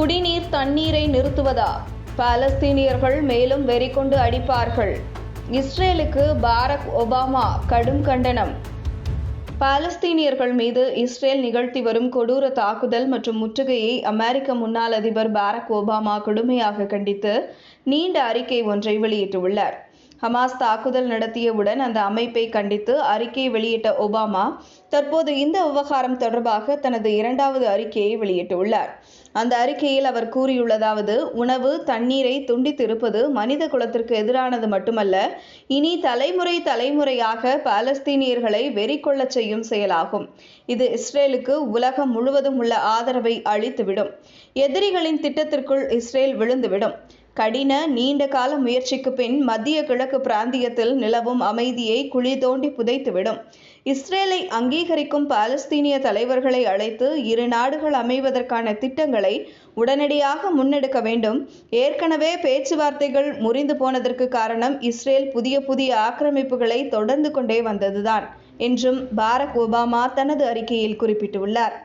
குடிநீர் தண்ணீரை நிறுத்துவதா? பாலஸ்தீனியர்கள் மேலும் வெறிக்கொண்டு அடிப்பார்கள். இஸ்ரேலுக்கு பாரக் ஒபாமா கடும் கண்டனம். பாலஸ்தீனியர்கள் மீது இஸ்ரேல் நிகழ்த்தி வரும் கொடூர தாக்குதல் மற்றும் முற்றுகையை அமெரிக்க முன்னாள் அதிபர் பாரக் ஒபாமா கடுமையாக கண்டித்து நீண்ட அறிக்கை ஒன்றை வெளியிட்டுள்ளார். ஹமாஸ் தாக்குதல் நடத்தியவுடன் அந்த அமைப்பை கண்டித்து அறிக்கை வெளியிட்ட ஒபாமா தற்போது இந்த விவகாரம் தொடர்பாக தனது இரண்டாவது அறிக்கையை வெளியிட்டுள்ளார். அந்த அறிக்கையில் அவர் கூறியுள்ளதாவது உணவு தண்ணீரை துண்டித்திருப்பது மனித குலத்திற்கு எதிரானது மட்டுமல்ல இனி தலைமுறை தலைமுறையாக பாலஸ்தீனியர்களை வெறி கொள்ளச் செய்யும் செயலாகும். இது இஸ்ரேலுக்கு உலகம் முழுவதும் உள்ள ஆதரவை அளித்துவிடும். எதிரிகளின் திட்டத்திற்குள் இஸ்ரேல் விழுந்துவிடும். கடின நீண்ட கால முயற்சிக்கு பின் மத்திய கிழக்கு பிராந்தியத்தில் நிலவும் அமைதியை குழி தோண்டி புதைத்துவிடும். இஸ்ரேலை அங்கீகரிக்கும் பாலஸ்தீனிய தலைவர்களை அழைத்து இரு நாடுகள் அமைவதற்கான திட்டங்களை உடனடியாக முன்னெடுக்க வேண்டும். ஏற்கனவே பேச்சுவார்த்தைகள் முறிந்து போனதற்கு காரணம் இஸ்ரேல் புதிய புதிய ஆக்கிரமிப்புகளை தொடர்ந்து கொண்டே வந்ததுதான் என்றும் பாரக் ஒபாமா தனது அறிக்கையில் குறிப்பிட்டுள்ளார்.